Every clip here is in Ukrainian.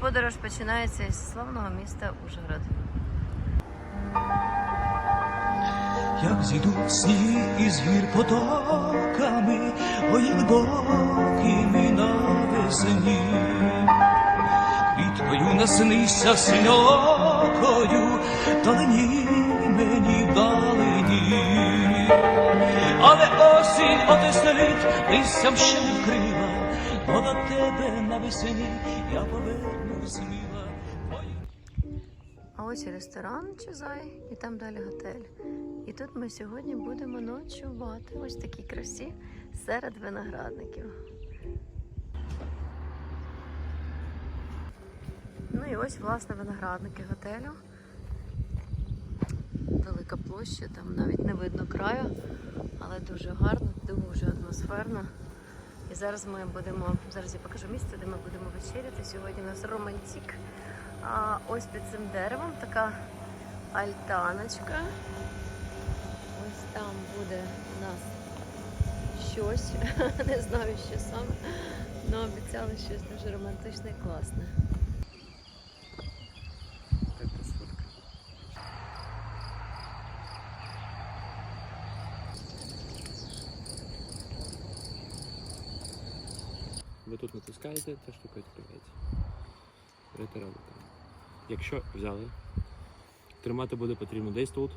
подорож починається із славного міста Ужгород. Як зійдуть сніг із гір потоками, ой, як довгими навесні. Квіткою наснися синьокою, далині мені вдалині. Але осінь отеснить, листям ще не вкрила, бо до тебе навесні я повернусь сміла. А ось і ресторан Чизай, і там далі готель. І тут ми сьогодні будемо ночувати. Ось такій красі серед виноградників. Ну і ось, власне, виноградники готелю. Велика площа, там навіть не видно краю, але дуже гарно, дуже атмосферно. І зараз ми будемо, зараз я покажу місце, де ми будемо вечеряти. Сьогодні у нас романтик. А ось під цим деревом така альтаночка. Ось там буде у нас щось. Не знаю, що саме. але обіцяли щось дуже романтичне і класне. Ви тут ця штука відкривається. Берете робите. Якщо взяли, тримати буде потрібно десь тут,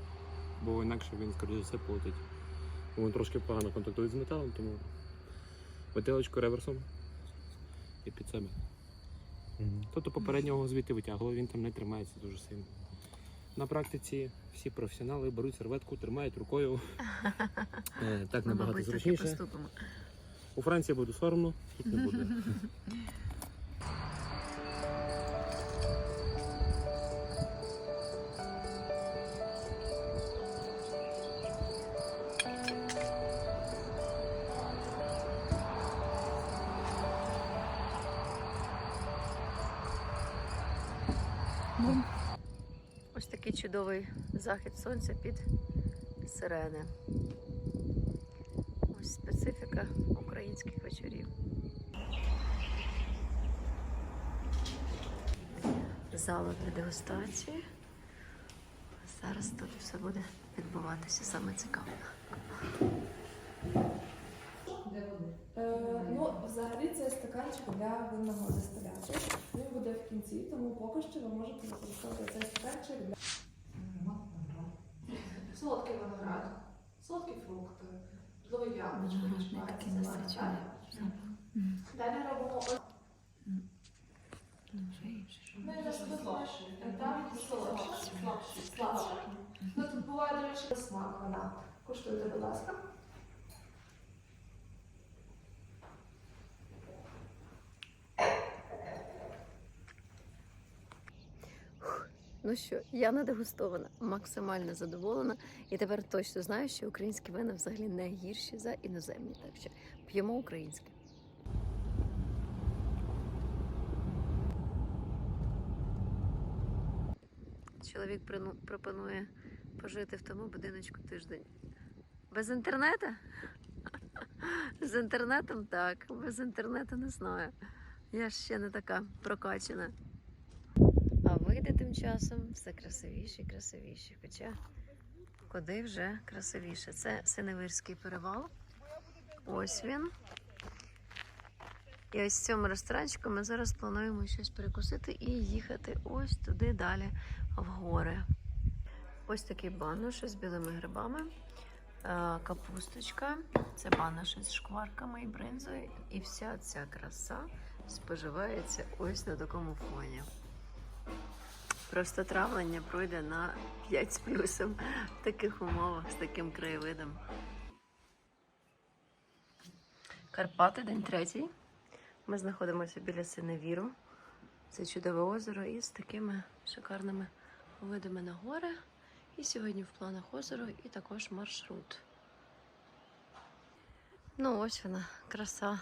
бо інакше він, скоріше за все, полетить. Він трошки погано контактує з металом, тому метелочку реверсом і під себе. Тобто попереднього звідти витягували, він там не тримається дуже сильно. На практиці всі професіонали беруть серветку, тримають рукою. Е, Так набагато так і зручніше. У Франції буде соромно, тут не буде. Ось такий чудовий захід сонця під сирени. Ось специфіка українських вечорів. Зала для дегустації. Зараз тут все буде відбуватися саме цікаво. Е, ну, взагалі це стаканчик для винного дистиляції. Він буде в кінці, тому поки що ви можете використовувати цей стаканчик для солодкий виноград, солодкі фрукти, можливо, яблучко, Виноградний такий. Далі робимо Ну, і наступне, там солодше, слабше, слабше. Ну, тут буває, до речі, смак вона. Куштуйте, будь ласка. Ну що, я надегустована, максимально задоволена, і тепер точно знаю, що українські вина взагалі не гірші за іноземні. Так що п'ємо українське. Чоловік пропонує пожити в тому будиночку тиждень. Без інтернету? З інтернетом так, без інтернету не знаю. Я ж ще не така прокачана. А тим часом все красивіше і красивіше. Хоча куди вже красивіше. Це Синевирський перевал. Ось він. І ось в цьому ресторанчику ми зараз плануємо щось перекусити і їхати ось туди далі в гори. Ось такий банош з білими грибами, е, капусточка. Це банош з шкварками і бринзою. І вся ця краса споживається ось на такому фоні. Просто травлення пройде на 5 з плюсом в таких умовах, з таким краєвидом. Карпати, день третій. Ми знаходимося біля Синевіру. Це чудове озеро із такими шикарними видами на гори. І сьогодні в планах озеро і також маршрут. Ну, ось вона, краса.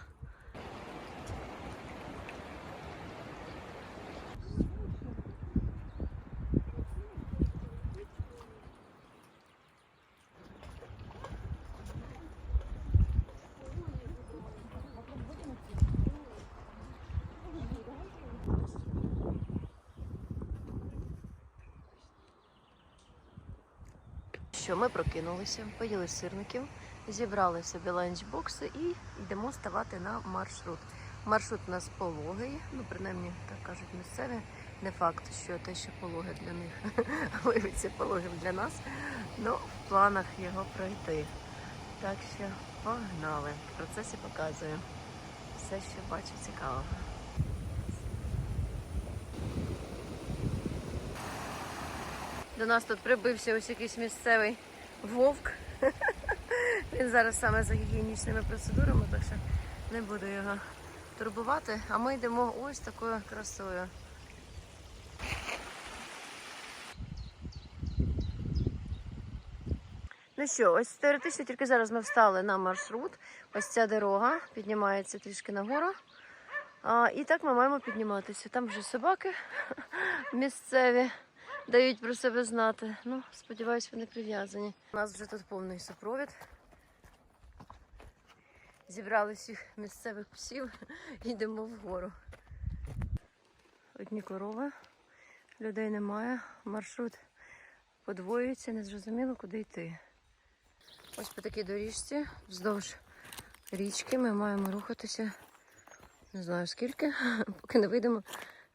Що, ми прокинулися, поїли сирників, зібрали собі ланчбокси і йдемо ставати на маршрут. Маршрут у нас пологий, ну принаймні так кажуть місцеві. Не факт, що те, що пологи для них виявиться пологим для нас. Ну, в планах його пройти. Так що погнали. В процесі показую все, що бачу цікавого. До нас тут прибився ось якийсь місцевий вовк. Він зараз саме за гігієнічними процедурами, так що не буду його турбувати. А ми йдемо ось такою красою. Ну що, ось теоретично тільки зараз ми встали на маршрут. Ось ця дорога піднімається трішки нагору. А, і так ми маємо підніматися. Там вже собаки місцеві дають про себе знати. Ну, сподіваюсь, вони прив'язані. У нас вже тут повний супровід. Зібрали всіх місцевих псів йдемо вгору. Одні корови, людей немає. Маршрут подвоюється, незрозуміло, куди йти. Ось по такій доріжці вздовж річки ми маємо рухатися. Не знаю скільки, поки не вийдемо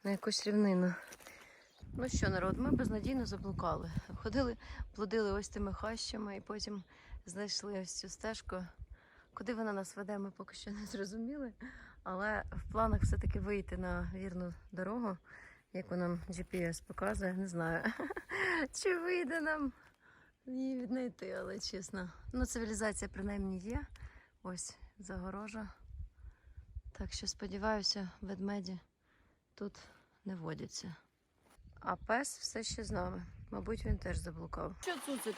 на якусь рівнину. Ну що, народ, ми безнадійно заблукали. Ходили, блудили ось тими хащами і потім знайшли ось цю стежку. Куди вона нас веде, ми поки що не зрозуміли. Але в планах все-таки вийти на вірну дорогу, яку нам GPS показує, не знаю. Чи вийде нам її віднайти, але чесно. Ну, цивілізація принаймні є. Ось загорожа. Так що сподіваюся, ведмеді тут не водяться. А пес все ще з нами. Мабуть, він теж заблукав. Що, Цуцик?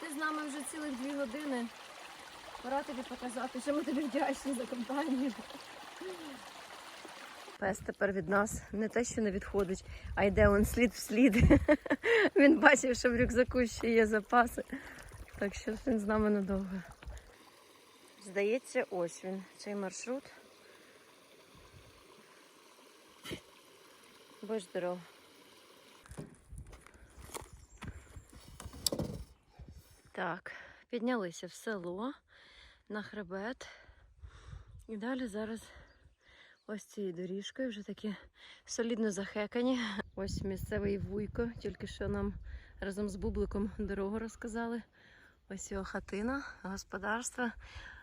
Ти з нами вже цілих дві години. Пора тобі показати, що ми тобі вдячні за компанію. Пес тепер від нас не те, що не відходить, а йде он слід в слід. Він бачив, що в рюкзаку ще є запаси. Так що він з нами надовго. Здається, ось він, цей маршрут. Будь здоров. Так, піднялися в село на хребет. І далі зараз ось цією доріжкою вже такі солідно захекані. Ось місцевий вуйко, тільки що нам разом з бубликом дорогу розказали. Ось його хатина, господарство.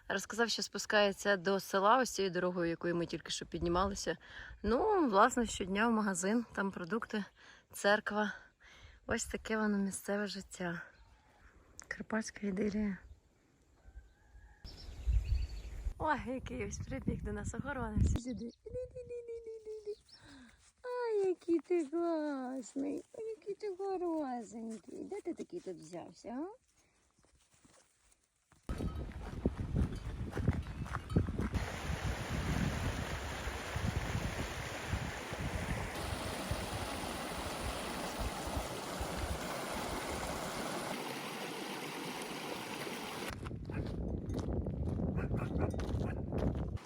Розказав, що спускається до села ось цією дорогою, якою ми тільки що піднімалися. Ну, власне, щодня в магазин, там продукти, церква. Ось таке воно місцеве життя. Карпатська ідилія. Ой, який ось прибіг до нас охоронець. Сюди. Ай, який ти класний, який ти хорошенький. Де ти такий тут взявся, а?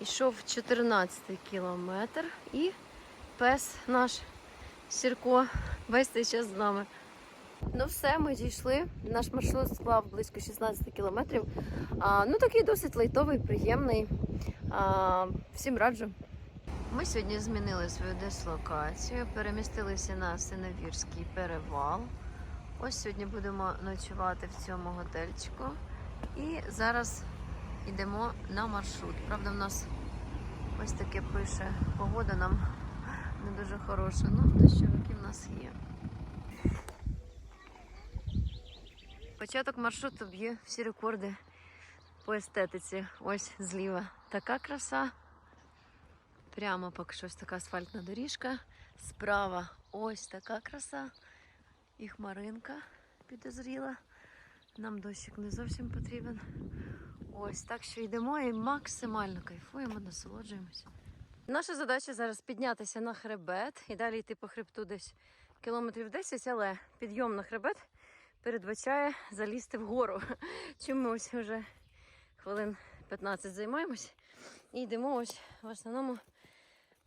Ішов 14 кілометр і пес наш Сірко весь цей час з нами. Ну все, ми дійшли. Наш маршрут склав близько 16 кілометрів. А, ну такий досить лайтовий, приємний. А, всім раджу. Ми сьогодні змінили свою дислокацію, перемістилися на Синевірський перевал. Ось сьогодні будемо ночувати в цьому готельчику. І зараз йдемо на маршрут. Правда, в нас ось таке пише погода нам не дуже хороша. Ну, дощовики в нас є. Початок маршруту б'є всі рекорди по естетиці. Ось зліва така краса. Прямо поки що ось така асфальтна доріжка. Справа ось така краса. І хмаринка підозріла. Нам дощик не зовсім потрібен. Ось так що йдемо і максимально кайфуємо, насолоджуємося. Наша задача зараз піднятися на хребет і далі йти по хребту десь кілометрів 10, але підйом на хребет передбачає залізти вгору. Чим ми ось вже хвилин 15 займаємось і йдемо ось в основному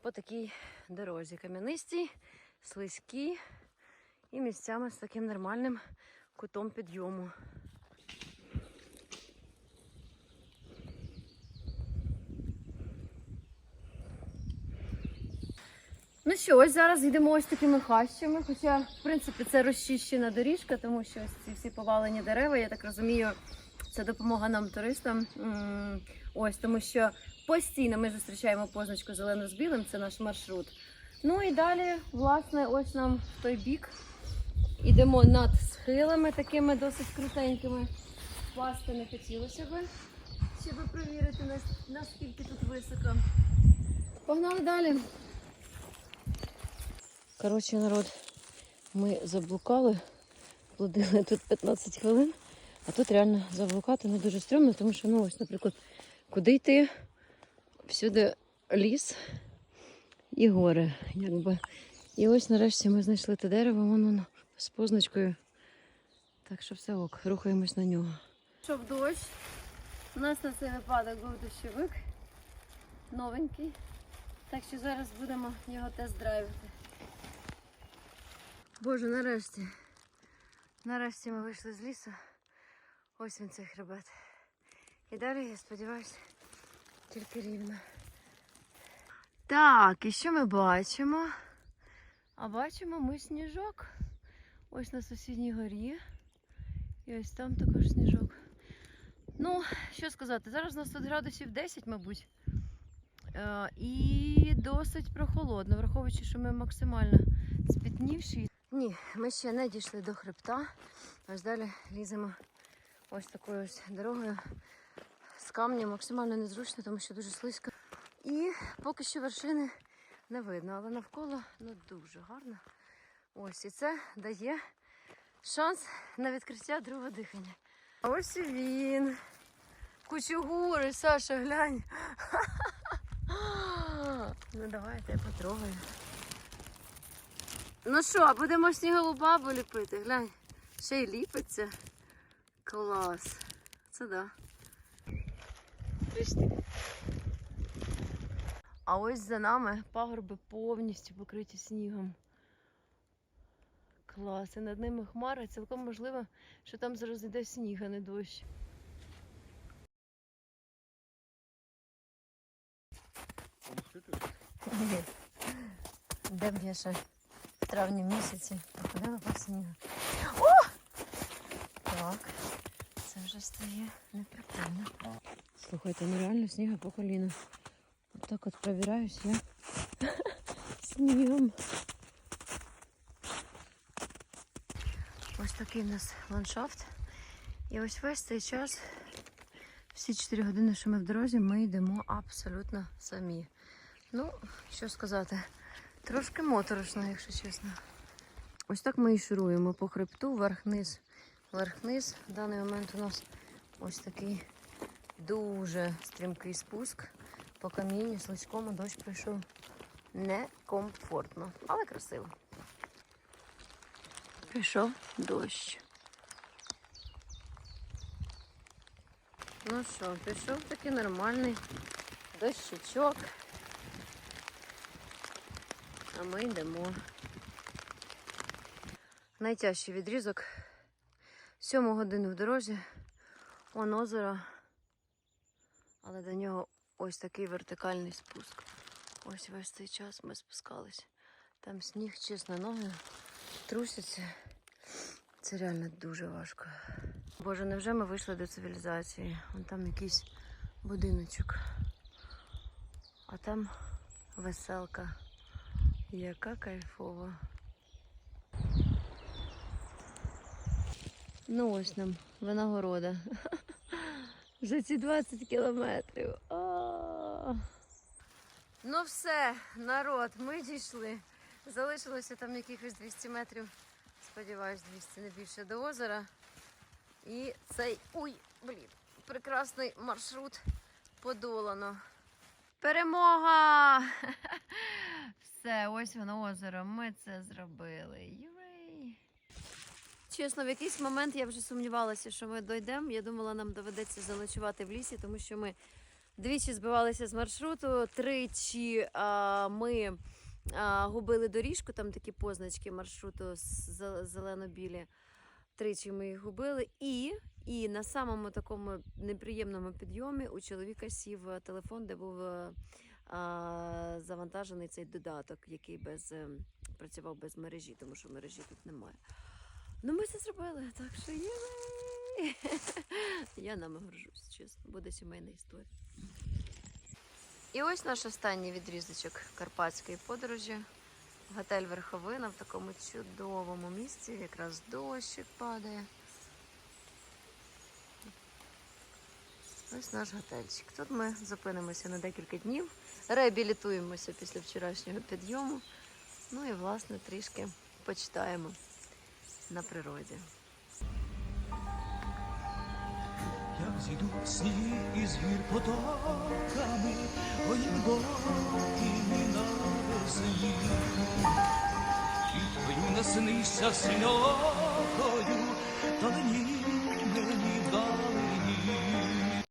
по такій дорозі. Кам'янистій, слизькій і місцями з таким нормальним кутом підйому. Ну що, ось зараз йдемо ось такими хащами. Хоча, в принципі, це розчищена доріжка, тому що ось ці всі повалені дерева, я так розумію, це допомога нам, туристам. Ось тому що постійно ми зустрічаємо позначку зелено з білим, це наш маршрут. Ну і далі, власне, ось нам в той бік. Ідемо над схилами такими досить крутенькими. Впасти не хотілося би, щоб перевірити, наскільки тут високо. Погнали далі. Коротше, народ, ми заблукали, блудили тут 15 хвилин, а тут реально заблукати не дуже стрьомно, тому що, ну ось, наприклад, куди йти? Всюди ліс і гори, якби. І ось нарешті ми знайшли те дерево, воно з позначкою. Так що все ок, рухаємось на нього. Щоб дощ. У нас на цей випадок був дощовик новенький. Так що зараз будемо його тест-драйвити. Боже, нарешті. Нарешті ми вийшли з лісу. Ось він цей хребет. І далі, я сподіваюся, тільки рівно. Так, і що ми бачимо? А бачимо ми сніжок. Ось на сусідній горі. І ось там також сніжок. Ну, що сказати, зараз у нас тут градусів 10, мабуть. Е, і досить прохолодно, враховуючи, що ми максимально спітнівші. Ні, ми ще не дійшли до хребта. Ось далі ліземо ось такою ось дорогою з камнем. Максимально незручно, тому що дуже слизько. І поки що вершини не видно, але навколо ну дуже гарно. Ось і це дає шанс на відкриття другого дихання. А ось і він. Кучугури, Саша, глянь. Ну давайте я потрогаю. Ну що, будемо снігову бабу ліпити, глянь. Ще й ліпиться. Клас. Це да. А ось за нами пагорби повністю покриті снігом. Клас. І над ними хмари. Цілком можливо, що там зараз йде сніг, а не дощ. Де б я ще в травні місяці походила по снігу. О! Так, це вже стає неприкольно. Слухайте, ну реально сніга по коліна. От так от провіряюсь я снігом. Ось такий у нас ландшафт. І ось весь цей час, всі 4 години, що ми в дорозі, ми йдемо абсолютно самі. Ну, що сказати, трошки моторошно, якщо чесно. Ось так ми і шуруємо по хребту, вверх-вниз, вверх-вниз. В даний момент у нас ось такий дуже стрімкий спуск по камінню, слизькому дощ прийшов некомфортно, але красиво. Пішов дощ. Ну що, пішов такий нормальний дощичок. А ми йдемо. Найтяжчий відрізок. Сьому годину в дорозі. Он озеро. Але до нього ось такий вертикальний спуск. Ось весь цей час ми спускались. Там сніг, чесно, ноги трусяться. Це реально дуже важко. Боже, невже ми вийшли до цивілізації? Вон там якийсь будиночок. А там веселка. Яка кайфова. Ну ось нам винагорода. За ці 20 кілометрів. Ну все, народ, ми дійшли. Залишилося там якихось 200 метрів. Сподіваюсь, 200 не більше до озера. І цей уй, блін, прекрасний маршрут подолано. Перемога! Все, ось воно озеро. Ми це зробили. Юрей! Чесно, в якийсь момент я вже сумнівалася, що ми дійдемо. Я думала, нам доведеться заночувати в лісі, тому що ми двічі збивалися з маршруту, тричі а, ми губили доріжку, там такі позначки маршруту зелено-білі. Тричі ми їх губили. І, і на самому такому неприємному підйомі у чоловіка сів е, телефон, де був а, завантажений цей додаток, який без, працював без мережі, тому що мережі тут немає. Ну, ми це зробили, так що є. Я нами горжусь, чесно. Буде сімейна історія. І ось наш останній відрізочок карпатської подорожі. Готель Верховина в такому чудовому місці, якраз дощик падає. Ось наш готельчик. Тут ми зупинимося на декілька днів, реабілітуємося після вчорашнього підйому. Ну і, власне, трішки почитаємо на природі. Як зійдуть сніги із гір потоками, ой, глибокими навесні. І твою наснися синьокою